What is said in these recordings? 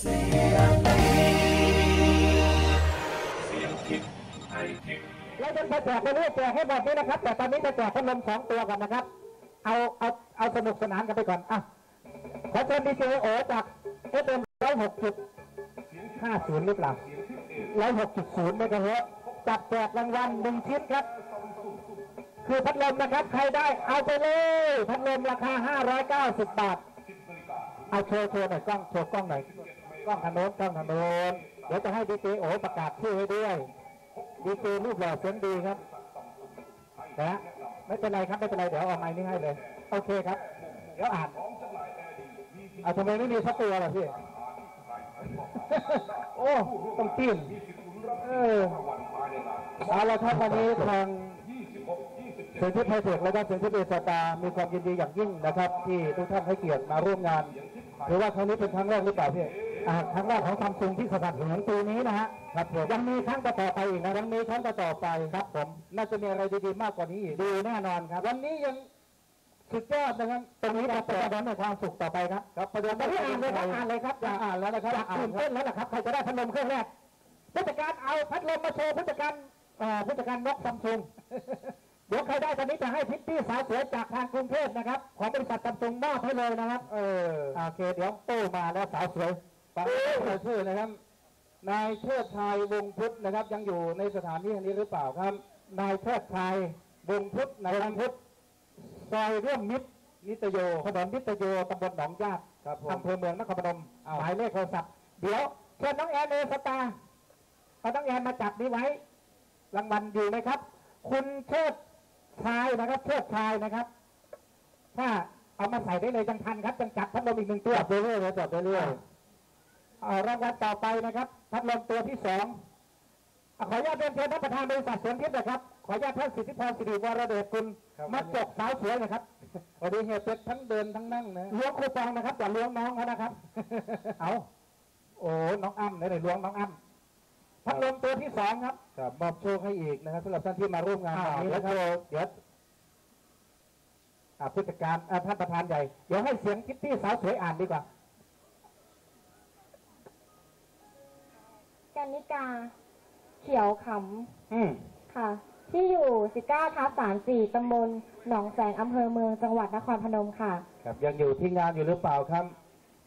เราจะแจกไปเรื่อยแจกให้หมดนี้นะครับ แต่ตอนนี้จะแจกพัดลมสองตัวก่อนนะครับ เอาเอาเอาสนุกสนานกันไปก่อนอะขอเชิญดีเจโอจากเอฟเอ็มร้อยหกจุดห้าศูนย์หรือเปล่าร้อยหกจุดศูนย์เมกระเฮิรตซ์จับแจกรางวัลหนึ่งชิ้นครับ คือพัดลมนะครับ ใครได้เอาไปเลย พัดลมราคา 590 บาท เอาโชว์โชว์หน่อยกล้องโชว์กล้องหน่อย กล้องทางโน้นกล้องทางโน้นเดี๋ยวจะให้ดีเจโอประกาศชื่อให้ด้วยดีเจรูปหล่อเสียงดีครับนะไม่เป็นไรครับไม่เป็นไรเดี๋ยวเอาไม้นี้ให้เลย โอเคครับ เดี๋ยวอ่านเอาทำไมไม่มีสักตัวล่ะพี่โอ้ต้องจิ้มเออเอาละครับวันนี้ทางเสียงที่ไทยเทคและก็เสียงที่เบสตามีความยินดีอย่างยิ่งนะครับ ที่ทุกท่านให้เกียรติมาร่วมงานถือว่าครั้งนี้เป็นครั้งแรกหรือเปล่าพี่ อ่าครั้งแรกของซัมซุงที่สนับสนุนปีนี้นะฮะครับผมยังมีครั้งต่อๆไปอีกนะยังมีครั้งต่อๆไปครับผมน่าจะมีอะไรดีๆมากกว่านี้อีกดีแน่นอนครับวันนี้ยังสุดยอดนะครับตรงนี้จะเป็นประเด็นในความสุขต่อไปครับครับประเด็นที่อ่านเลยครับอ่านเลยครับอยากอ่านแล้วนะครับอยากตื่นเต้นแล้วนะครับใครจะได้พัดลมเครื่องแรกผู้จัดการเอาพัดลมมาโชว์ผู้จัดการเอ่อผู้จัดการนกซัมซุงเดี๋ยวใครได้ตอนนี้จะให้พิตตี้สาวสวยจากทางกรุงเทพนะครับของบริษัทซัมซุงมอบให้เลยนะครับเออโอเคเดี๋ยวโต้มาแล้วสาวสวย ฟังชื่อนะครับ นายเชิดชัยวงพุทธนะครับ ยังอยู่ในสถานที่แห่งนี้หรือเปล่าครับ นายเชิดชัยวงพุทธนายวงพุทธซอยร่วมมิตรนิตโยถนนนิตโยตำบลหนองญาติอำเภอเมืองนครพนมหมายเลขโทรศัพท์เดี๋ยวเชิญน้องแอนเอสตาร์เอาน้องแอนมาจับนี้ไว้ รางวัลอยู่ไหมครับ คุณเชิดชายนะครับ เชิดชายนะครับ ถ้าเอามาใส่ได้เลยจังทันครับจังจับพัดลมอีกหนึ่งตัวจับไปเรื่อยจับไปเรื่อย รางวัลต่อไปนะครับพัดลมตัวที่สองอะขออนุญาตเรียนเชิญท่านประธานบริษัทสวนทิพย์นะครับ ขออนุญาตท่านสิทธิพรสิริวรเดชคุณมาจกสาวสวยนะครับวันนี้เฮียเป็ดทั้งเดินทั้งนั่งนะล้วงคูปองนะครับอย่าล้วงน้องเขานะครับ เอาโอ้น้องอ้ำไหนไหนล้วงน้องอ้ำพัดลมตัวที่สองครับครับมอบโชคให้อีกนะครับสำหรับท่านที่มาร่วมงานวันนี้นะครับเดี๋ยวอ่าผู้จัดการอ่าท่านประธานใหญ่เดี๋ยวให้เสียงคิตตี้สาวสวยอ่านดีกว่า กันนิกา เขียวขอืมำค่ะ ที่อยู่ 19ทับ34ตำบลหนองแสงอำเภอเมืองจังหวัดนครพนมค่ะ ครับยังอยู่ที่งานอยู่หรือเปล่าครับ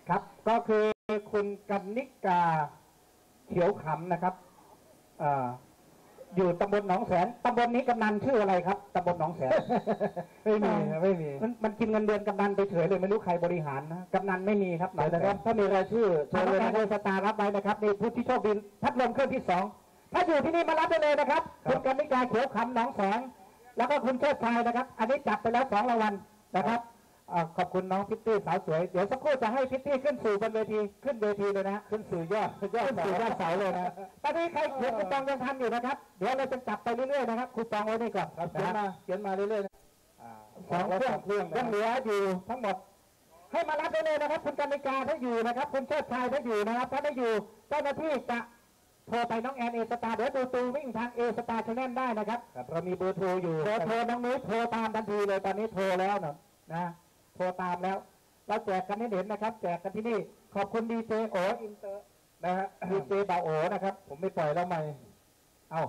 ครับ ก็คือคุณกันนิกาเขียวขำนะครับอ่า อยู่ตำบลหนองแสนตำบลนี้กำนันชื่ออะไรครับตำบลหนองแสน ไม่มีครับไม่มี มันมันกินเงินเดือนกำนันไปเฉยเลยไม่รู้ใครบริหารนะกำนันไม่มีครับหนองแสนถ้ามีรายชื่อเชิญเลยนะครับสตาร์รับไว้นะครับนี่ผู้ที่โชคดีพัดลมเครื่องที่สองถ้าอยู่ที่นี่มารับได้เลยนะครับคุณกันนิกาเขียวขำหนองแสนแล้วก็คุณเชิดชายนะครับ อันนี้จับไปแล้วสองรางวัลนะครับอ่า ขอบคุณน้องพิตตี้สาวสวย เดี๋ยวสักครู่จะให้พิตตี้ขึ้นสู่บนเวทีขึ้นเวทีเลยนะฮะขึ้นสู่ยอดยอดสู่ยอดเสาเลยนะตอนนี้ใครเขียนคูปองยังทันอยู่นะครับ เดี๋ยวเราจะจับไปเรื่อยๆนะครับคูปองไว้นี่ก่อนเขียนมาเขียนมาเรื่อยๆนะสองเครื่องยังเหลืออยู่ทั้งหมด ให้มารับได้เลยนะครับ คุณกนิกาถ้าอยู่นะครับ คุณเชิดชายถ้าอยู่นะครับถ้าไม่อยู่เจ้าหน้าที่จะโทรไปน้องแอนเอสตาร์เดี๋ยวดูตูวิ่งทางเอสตาร์ชแนลได้นะครับเรามีเบอร์โทรอยู่เบอร์โทรน้องนุ้ยโทรตามทันทีเลยตอนนี้โทรแล้วนะนะ โทรตามแล้ว เราแจกกันให้เห็นนะครับ แจกกันที่นี่ ขอบคุณดีเจโออินเตอร์นะฮะดีเจบ่าวโอนะครับ ผมไม่ปล่อยแล้วไหมเอ้า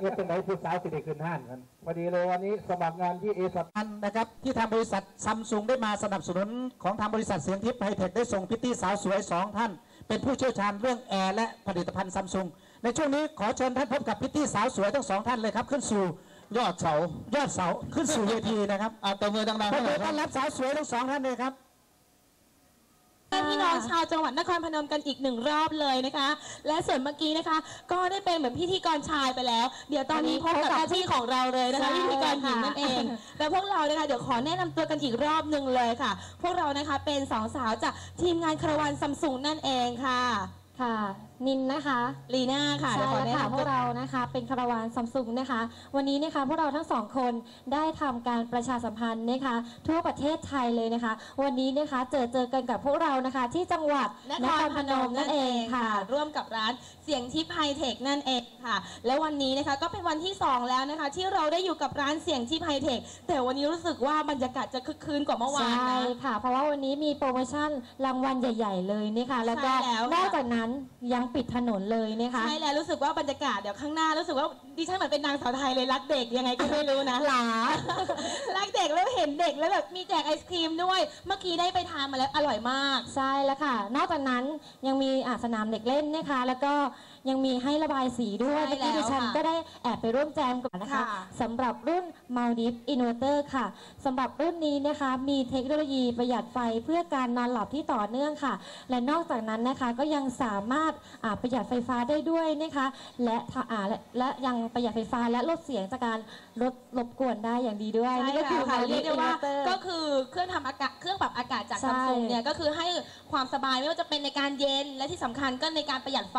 เนี่ยเป็นไหนผู้สาวสิเด็กขึ้นห้านกันพอดีเลยวันนี้สมัครงานที่เอสอันนะครับ ที่ทางบริษัทซัมซุงได้มาสนับสนุนของทางบริษัทเสียงทิพย์ไฮเทคได้ส่งพิตตี้สาวสวยสองท่าน เป็นผู้เชี่ยวชาญเรื่องแอร์และผลิตภัณฑ์ซัมซุงในช่วงนี้ขอเชิญท่านพบกับพิตตี้สาวสวยทั้งสองท่านเลยครับ ขึ้นสู่ ยอดเสายอดเสาขึ้นสู่เวทีนะครับเอาตัวมือดังๆให้หน่อยต้อนรับสาวสวยทั้งสองท่านเลยครับ พี่น้องชาวจังหวัดนครพนมกันอีกหนึ่งรอบเลยนะคะ และส่วนเมื่อกี้นะคะ ก็ได้เป็นเหมือนพิธีกรชายไปแล้ว เดี๋ยวตอนนี้พบกับหน้าที่ของเราเลยนะคะใช่พิธีกรหญิงนั่นเองแต่พวกเรานะคะเดี๋ยวขอแนะนำตัวกันอีกรอบหนึ่งเลยค่ะ พวกเรานะคะเป็นสองสาวจากทีมงานคารวันซัมซุงนั่นเองค่ะ ค่ะนินนะคะลีน่าค่ะใช่เดี๋ยวขอแล้วแนะค่ะนำพตัวกเรานะคะ เป็นคาราวานซัมซุงนะคะ วันนี้นะคะพวกเราทั้งสองคนได้ทำการประชาสัมพันธ์นะคะ ทั่วประเทศไทยเลยนะคะ วันนี้นะคะเจอเจอกันกับพวกเรานะคะ ที่จังหวัดนครพนมนั่นเองค่ะค่ะร่วมกับร้านเสียงทิพย์ไฮเทคนั่นเองค่ะ และวันนี้นะคะก็เป็นวันที่ 2 แล้วนะคะ ที่เราได้อยู่กับร้านเสียงทิพย์ไฮเทคแต่วันนี้รู้สึกว่าบรรยากาศจะคึกคืนกว่าเมื่อวานใช่นะค่ะ เพราะว่าวันนี้มีโปรโมชั่นรางวัลใหญ่ ๆ เลยนะคะแล้วก็ใช่แล้วค่ะ นอกจากนั้นยังปิดถนนเลยนะคะ ใช่แล้วรู้สึกว่าบรรยากาศเดี๋ยวข้างหน้ารู้สึกว่าดิฉันเหมือนเป็นนางสาวไทยเลยรักเด็กยังไงก็ไม่รู้นะหลารักเด็กแล้วเห็นเด็กแล้วแบบมีแจกไอศครีมด้วย เมื่อกี้ได้ไปทานมาแล้วอร่อยมาก ใช่แล้วค่ะ นอกจากนั้นยังมีอะสนามเด็กเล่นนะคะ แล้วก็ ยังมีให้ระบายสีด้วยใช่เมื่อกี้ดิฉันแล้วค่ะก็ได้แอบไปร่วมแจมก่อนนะคะค่ะสำหรับรุ่น Maldives Inverter ค่ะสำหรับรุ่นนี้นะคะ มีเทคโนโลยีประหยัดไฟเพื่อการนอนหลับที่ต่อเนื่องค่ะ และนอกจากนั้นนะคะก็ยังสามารถอ่าประหยัดไฟฟ้าได้ด้วยนะคะและถ้าอ่าและและยังประหยัดไฟฟ้าและลดเสียงจากการลดรบกวนได้อย่างดีด้วยใช่นี่ก็คือแล้วค่ะ Maldives เรียกได้ว่า Inverter ก็คือเครื่องทำอากาศเครื่องปรับอากาศจากใช่ซัมซุงเนี่ยก็คือให้ความสบายไม่ว่าจะเป็นในการเย็นและที่สำคัญก็ในการประหยัดไฟ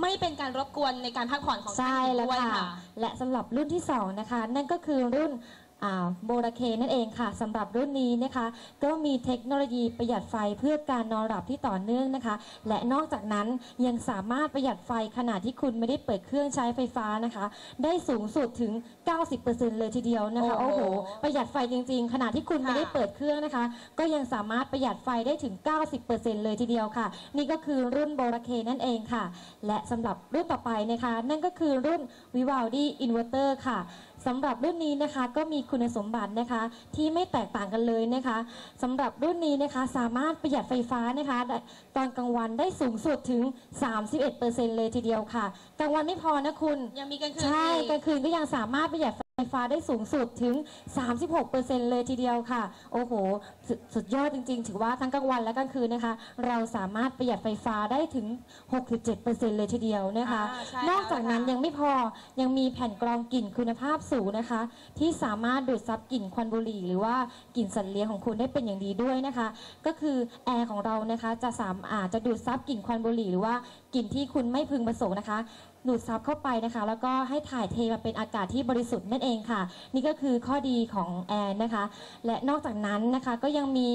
ไม่เป็นการรบกวนในการพักผ่อนของท่าใช่นแล้วด้วยค่ะ ค่ะ และสำหรับรุ่นที่ 2 นะคะ นั่นก็คือรุ่น โบราเคนั่นเองค่ะสำหรับรุ่นนี้นะคะ ก็มีเทคโนโลยีประหยัดไฟเพื่อการนอนหลับที่ต่อเนื่องนะคะ และนอกจากนั้นยังสามารถประหยัดไฟขณะที่คุณไม่ได้เปิดเครื่องใช้ไฟฟ้านะคะ ได้สูงสุดถึง 90%เลยทีเดียวนะคะโอ้โอ้โหโหประหยัดไฟจริง ๆ ขณะที่คุณไม่ค่ะได้เปิดเครื่องนะคะ ก็ยังสามารถประหยัดไฟได้ถึง 90%เลยทีเดียวค่ะ นี่ก็คือรุ่นโบราเคนั่นเองค่ะ และสำหรับรุ่นต่อไปนะคะ นั่นก็คือรุ่น Vivaldi Inverter ค่ะ สำหรับรุ่นนี้นะคะก็มีคุณสมบัตินะคะที่ไม่แตกต่างกันเลยนะคะสำหรับรุ่นนี้นะคะสามารถประหยัดไฟฟ้านะคะได้ตอนกลางวันได้สูงสุดถึง 31%เลยทีเดียวค่ะกลางวันไม่พอนะคุณยังมีกลางคืนใช่อีกกลางคืนก็ยังสามารถประหยัด ไฟฟ้าได้สูงสุดถึง 36%เลยทีเดียวค่ะ โอ้โหสดสุดยอดจริง ๆ ถือว่าทั้งกลางวันและกลางคืนนะคะ เราสามารถประหยัดไฟฟ้าได้ถึง 67%เลยทีเดียวนะคะ อ่าใช่นอกจากนั้นแล้วค่ะ ยังไม่พอยังมีแผ่นกรองกลิ่นคุณภาพสูงนะคะ ที่สามารถดูดซับกลิ่นควันบุหรี่ หรือว่ากลิ่นสัตว์เลี้ยงของคุณได้เป็นอย่างดีด้วยนะคะ ก็คือแอร์ของเรานะคะจะสามอาจจะดูดซับกลิ่นควันบุหรี่หรือว่ากลิ่นที่คุณไม่พึงประสงค์นะคะ ดูดซับเข้าไปนะคะ แล้วก็ให้ถ่ายเทมาเป็นอากาศที่บริสุทธิ์นั่นเองค่ะ นี่ก็คือข้อดีของแอร์นะคะ และนอกจากนั้นนะคะก็ยังมี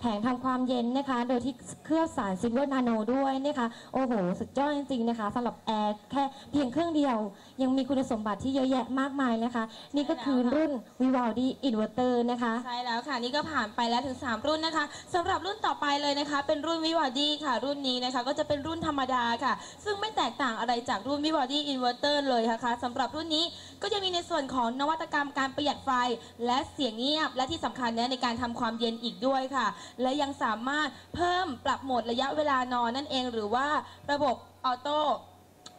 แผงทำความเย็นนะคะ โดยที่เคลือบสารซิลเวอร์นาโนด้วยนะคะโอ้โห สุดยอดจริงๆนะคะสำหรับแอร์แค่เพียงเครื่องเดียว ยังมีคุณสมบัติที่เยอะแยะมากมายนะคะ นี่ก็คือรุ่น Vivaldi Inverter นะคะใช่แล้วค่ะนี่ก็ผ่านไปแล้วถึง 3 รุ่นนะคะสำหรับรุ่นต่อไปเลยนะคะ เป็นรุ่นวิวาดีค่ะ รุ่นนี้นะคะ ก็จะเป็นรุ่นธรรมดาค่ะ ซึ่งไม่แตกต่างอะไรจากรุ่นวิวอดีอินเวอร์เตอร์เลยนะคะสำหรับรุ่นนี้ก็จะมีในส่วนของนวัตกรรมการประหยัดไฟ และเสียงเงียบ และที่สำคัญนี่ยในการทำความเย็นอีกด้วยค่ะ และยังสามารถเพิ่มปรับโหมดระยะเวลานอนนั่นเอง หรือว่าระบบออโต้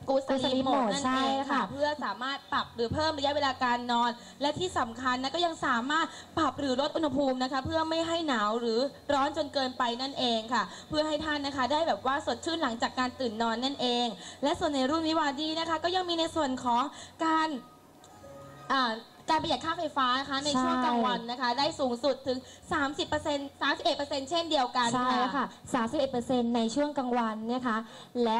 กูส Good ลี Sleep โหมด Mode นั่นใช่เองค่ะ ค่ะ เพื่อสามารถปรับหรือเพิ่มระยะเวลาการนอน และที่สำคัญนะก็ยังสามารถปรับหรือลดอุณหภูมินะคะ เพื่อไม่ให้หนาวหรือร้อนจนเกินไปนั่นเองค่ะ เพื่อให้ท่านนะคะ ได้แบบว่าสดชื่นหลังจากการตื่นนอนนั่นเอง และส่วนในรุ่นวิวาดีนะคะ ก็ยังมีในส่วนของการอ่าการประหยัดค่าไฟฟ้านะคะในช่วงใช่กลางวันนะคะ ได้สูงสุดถึง 30% 31%เช่นเดียวกัน ใช่แล้วค่ะ 31%ในช่วงกลางวันนะคะ และ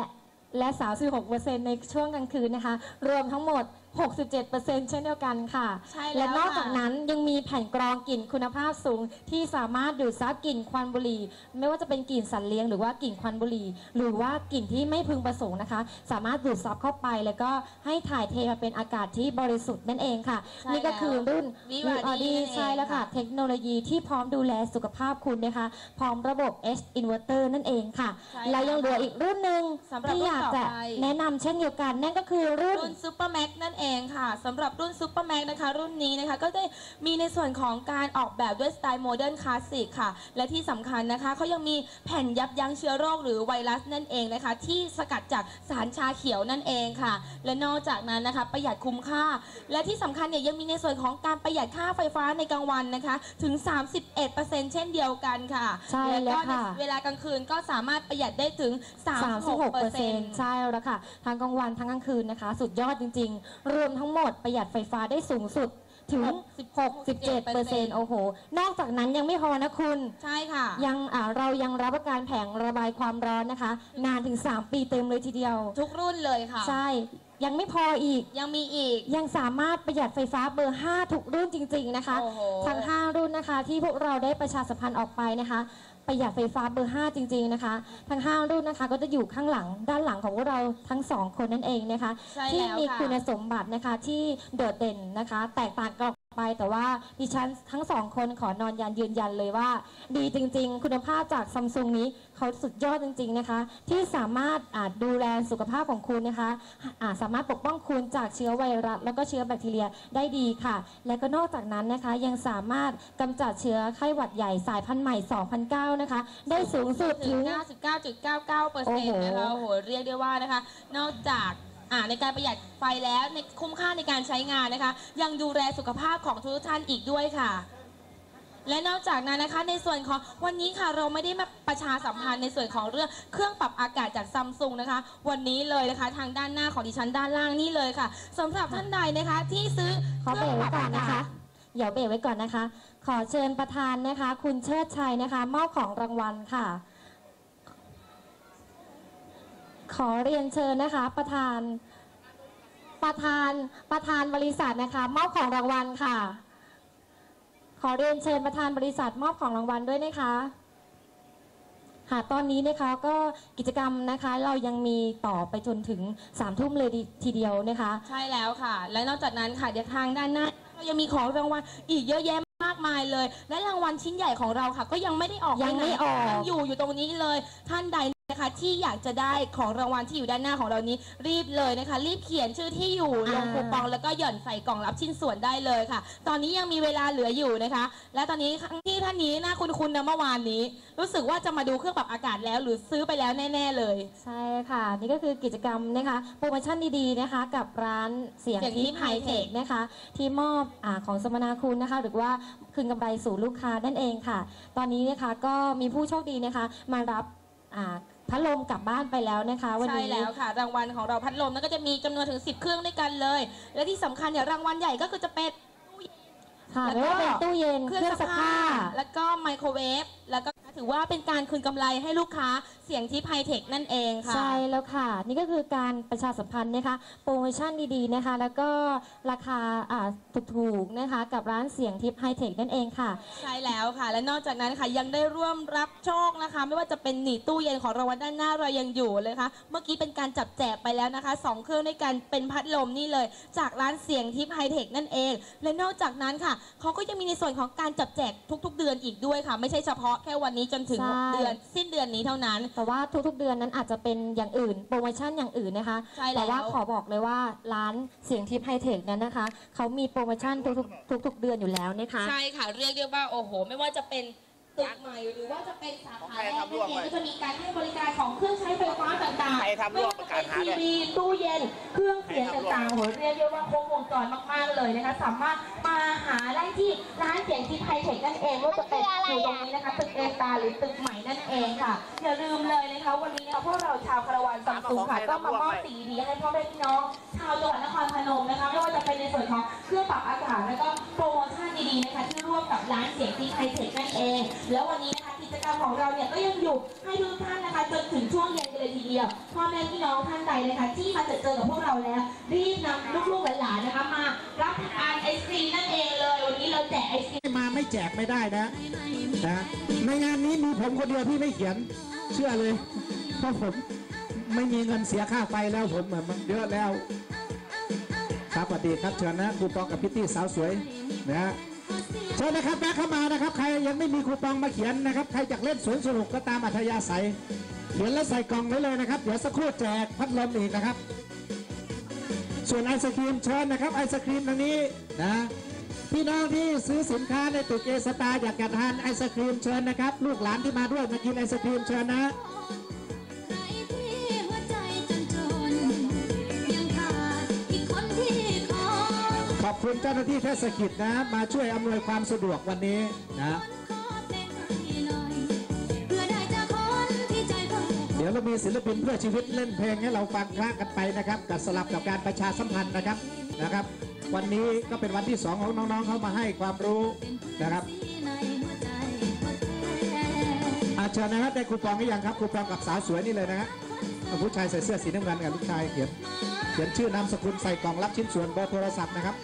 และ 36%ในช่วงกลางคืนนะคะ รวมทั้งหมด 67%เช่นเดียวกันค่ะ ใช่แล้วและนอกจากค่ะนั้นยังมีแผ่นกรองกลิ่นคุณภาพสูง ที่สามารถดูดซับกลิ่นควันบุหรี่ ไม่ว่าจะเป็นกลิ่นสัตว์เลี้ยงหรือว่ากลิ่นควันบุหรี่ หรือว่ากลิ่นที่ไม่พึงประสงค์นะคะ สามารถดูดซับเข้าไปแล้วก็ให้ถ่ายเทมาเป็นอากาศที่บริสุทธิ์นั่นเองค่ะ ใช่นี่ก็คือรุ่น Vivaldi Vivaldi นั่นเอง ใช่แล้วค่ะค่ะ เทคโนโลยีที่พร้อมดูแลสุขภาพคุณนะคะ พร้อมระบบ H inverter นั่นเองค่ะ ใช่และยังเหลืออีกรุ่นหนึ่งสำหรับที่รุ่นอยากต่อจะไป แนะนำเช่นเดียวกัน นั่นก็คือรุ่น รุ่นซูเปอร์แม็กนั่นเองค่ะสำหรับรุ่นซูเปอร์แม็กนะคะ รุ่นนี้นะคะก็ได้มีในส่วนของการออกแบบด้วยสไตล์โมเดิร์นคลาสสิกค่ะ และที่สำคัญนะคะเขายังมีแผ่นยับยั้งเชื้อโรคหรือไวรัสนั่นเองนะคะ ที่สกัดจากสารชาเขียวนั่นเองค่ะ และนอกจากนั้นนะคะ ประหยัดคุ้มค่า และที่สำคัญเนี่ยยังมีในส่วนของการประหยัดค่าไฟฟ้าในกลางวันนะคะ ถึง 31%เช่นเดียวกันค่ะใช่แล้วก็แล้วค่ะในเวลากลางคืนก็สามารถประหยัดได้ถึง 36%ใช่แล้วค่ะทั้งกลางวันทั้งกลางคืนนะคะ สุดยอดจริง ๆรวมทั้งหมดประหยัดไฟฟ้าได้สูงสุดถึง67เปอร์เซ็นต์โอ้โห นอกจากนั้นยังไม่พอนะคุณ ใช่ค่ะ ยังอ่าเรายังรับประกันแผงระบายความร้อนนะคะ นานถึง 3 ปีเต็มเลยทีเดียว ทุกรุ่นเลยค่ะ ใช่ ยังไม่พออีก ยังมีอีก ยังสามารถประหยัดไฟฟ้าเบอร์ 5 ทุกรุ่นจริง ๆ นะคะ โอ้โห ทั้ง 5 รุ่นนะคะที่พวกเราได้ประชาสัมพันธ์ออกไปนะคะ ประหยัดไฟฟ้าเบอร์ 5 จริง ๆนะคะ ทั้ง 5 รุ่นนะคะ ก็จะอยู่ข้างหลังด้านหลังของพวกเราทั้ง 2 คนนั่นเองนะคะ ใช่ที่แล้วมีค่ะ คุณสมบัตินะคะที่โดดเด่นนะคะ แตกต่างกันออกไปแต่ว่าดิฉันทั้งสองคนขอนอนยันยืนยันเลยว่า ดีจริง ๆ คุณภาพจากซัมซุงนี้ เขาสุดยอดจริง ๆนะคะ ที่สามารถอาจดูแลสุขภาพของคุณนะคะอาจสามารถปกป้องคุณจากเชื้อไวรัสแล้วก็เชื้อแบคทีเรียได้ดีค่ะ และก็นอกจากนั้นนะคะ ยังสามารถกำจัดเชื้อไข้หวัดใหญ่สายพันธุ์ใหม่ 2009 นะคะ ได้สูงสุดถึถึงง99.99เปอร์โอ้เซ็นโหต์นะคะโอ้โหเรียกได้ว่านะคะ นอกจากอ่าในการประหยัดไฟแล้วในคุ้มค่าในการใช้งานนะคะ ยังดูแลสุขภาพของทุกท่านอีกด้วยค่ะ และนอกจากนั้นนะคะในส่วนของวันนี้ค่ะเราไม่ได้มาประชาสัมพันธ์ในส่วนของเรื่องเครื่องปรับอากาศจากซัมซุงนะคะ วันนี้เลยนะคะทางด้านหน้าของดิฉันด้านล่างนี่เลยค่ะสำหรับท่านใดนะคะที่ซื้อขอเบรกไว้ก่อนนะคะ เดี๋ยวเบรกไว้ก่อนนะคะ ขอเชิญประธานนะคะ คุณเชิดชัยนะคะ มอบของรางวัลค่ะ ขอเรียนเชิญนะคะ ประธาน ประธานประธานบริษัทนะคะ มอบของรางวัลค่ะ อเรียนเชิญประธานบริษัทมอบของรางวัลด้วยนะคะค่ะตอนนี้นะคะก็กิจกรรมนะคะเรายังมีต่อไปจนถึงสามทุ่มเลยทีเดียวนะคะ ใช่แล้วค่ะ และนอกจากนั้นค่ะเดี๋ยวทางด้านหน้าเรายังมีของรางวัลอีกเยอะแยะมากมายเลย และรางวัลชิ้นใหญ่ของเราค่ะ ก็ยังไม่ได้ออกยังไม่ปหนออกยังอยู่อยู่ตรงนี้เลยท่านใด นะคะ ที่อยากจะได้ของรางวัลที่อยู่ด้านหน้าของเรานี้ รีบเลยนะคะ รีบเขียนชื่อที่อยู่ลงคูปองแล้วก็หย่อนใส่กล่องรับชิ้นส่วนได้เลยค่ะ ตอนนี้ยังมีเวลาเหลืออยู่นะคะ และตอนนี้ที่ท่านนี้น่าคุ้นๆนะเมื่อวานนี้ รู้สึกว่าจะมาดูเครื่องปรับอากาศแล้วหรือซื้อไปแล้วแน่ ๆ เลย ใช่ค่ะ นี่ก็คือกิจกรรมนะคะโปรโมชั่นดีๆนะคะกับร้านเสียงเสียงทิทิพพย์ย์ไฮเทค High-Tech นะคะ ที่มอบอาของสมนาคุณนะคะ หรือว่าคืนกำไรสู่ลูกค้านั่นเองค่ะ ตอนนี้นะคะก็มีผู้โชคดีนะคะ มารับอ่า พัดลมกลับบ้านไปแล้วนะคะวันใช่นี้ แล้วค่ะ รางวัลของเราพัดลมนั้นก็จะมีจำนวนถึง 10 เครื่องด้วยกันเลย และที่สำคัญเนี่ยรางวัลใหญ่ก็คือจะเป็น ค่ะแล้วก็ไม่ว่าเป็นตู้เย็นเคเครื่รื่อองงซัซักกผ้าผ้า แล้วก็ไมโครเวฟแล้วก็ถือว่าเป็นการคืนกำไรให้ลูกค้าเสียงที่ไฮเทคนั่นเองค่ะ ใช่แล้วค่ะ นี่ก็คือการประชาสัมพันธ์นะคะโปรโมชั่นดีๆนะคะ แล้วก็ราคาอ่าถูกๆนะคะกับร้านเสียงทิพย์ไฮเทคนั่นเองค่ะ ใช่แล้วค่ะ และนอกจากนั้นค่ะยังได้ร่วมรับโชคนะคะ ไม่ว่าจะเป็นหนีตู้เย็นของรางวัลด้านหน้าเรายังอยู่เลยค่ะ เมื่อกี้เป็นการจับแจกไปแล้วนะคะสองเครื่องด้วยกันเป็นพัดลมนี่เลย จากร้านเสียงทิพย์ไฮเทคนั่นเอง และนอกจากนั้นค่ะเขาก็ยังมีในส่วนของการจับแจกทุก ๆ เดือนอีกด้วยค่ะ ไม่ใช่เฉพาะแค่วันนี้จนถึงใช่เดือน สิ้นเดือนนี้เท่านั้นแต่ว่าทุกๆเดือนนั้นอาจจะเป็นอย่างอื่น โปรโมชั่นอย่างอื่นนะคะ ใช่แล้ว แต่ว่าขอบอกเลยว่าร้านเสียงทิพย์ไฮเทคนั้นนะคะ เขามีโปรโมชั่นทุกๆทุกๆเดือนอยู่แล้วนะคะ ใช่ค่ะเรียกได้ว่าโอ้โห ไม่ว่าจะเป็นตึกใหม่หรือว่าจะเป็นสาขาแรกนั่นเองก็จะมีการให้บริการของเครื่องใช้ไฟฟ้าต่างๆใครทำร่วมประกาศหาทีด้วย วีตู้เย็น เครื่องเสียงต่างๆโอ้โหเรียกได้ว่าครบวงจรมากๆเลยนะคะ สามารถมาหาได้ที่ร้านเสียงที่ไฮเทคนั่นเองว่าจะเป็นอยู่ตรงนี้นะคะตึกเอตาหรือตึกใหม่ นั่นเองค่ะ อย่าลืมเลยนะคะวันนี้นะคะพวกเราชาวคาราวานซัมซุงค่ะ ก็มามอบสิ่งดีๆให้พ่อแม่พี่น้อง ชาวจังหวัดนครพนมนะคะไม่ว่าจะเป็นในส่วนของเครื่องปรับอากาศแล้วก็โปรโมชั่นดีๆนะคะที่ร่วมกับร้านเสียงที่ไฮเทคนั่นเอง แล้ววันนี้นะคะกิ จกรรมของเราเนี่ยก็ยังอยู่ให้ทุกท่านนะคะจนถึงช่วงเย็นกันเลยทีเดียวพ่อแม่พี่น้องท่านใดนะคะที่มาเจอเจอกับพวกเราแล้ว รีบนำลูกๆหลานๆนะคะมารับประทานไอศครีมนั่นเองเลย วันนี้เราแจกไอศครีมมาไม่แจกไม่ได้นะนะในงานนี้มีผมคนเดียวที่ไม่เขียนเชื่อเลยเพราะผมไม่มีเงินเสียค่าไฟแล้วผมมันเยอะแล้ว ครับสวัสดีครับเชิญนะคูปองกับพิตตี้สาวสวยนะฮะ เชิญนะครับแวะเข้ามานะครับ ใครยังไม่มีคูปองมาเขียนนะครับ ใครอยากเล่นสวนสนุกก็ตามอัธยาศัย เขียนแล้วใส่กล่องไว้เลยนะครับ เดี๋ยวสักครู่แจกพัดลมอีกนะครับ ส่วนไอศครีมเชิญนะครับ ไอศครีมตรงนี้นะพี่น้องที่ซื้อสินค้าในตึกเอสตาอยากจะทานไอศครีมเชิญนะครับ ลูกหลานที่มาด้วยมากินไอศครีมเชิญนะ คุณเจ้าหน้าที่เทศกิจนะ มาช่วยอำนวยความสะดวกวันนี้นะขอเป็นให้หน่อยเพื่อได้เจอคนที่ใจเพิ่งเดี๋ยวดี๋ยวเรามีศิลปินเพื่อชีวิตเล่นเพลงให้เราฟังคลากันไปนะครับกับสลับกับการประชาสัมพันธ์นะครับนะครับ วันนี้ก็เป็นวันที่สองของน้องๆเข้ามาให้ความรู้นะครับที่ในหัวใจหัวใจอาเชิญนะครับได้คูปองหรือยังครับคูปองกับสาวสวยนี่เลยนะฮะเอาผู้ชายใส่เสื้อสีน้ำเงินกับลูกชายเขียนเขียนชื่อนามสกุลใส่กล่องรับชิ้นส่วนเบอร์โทรศัพท์นะครับ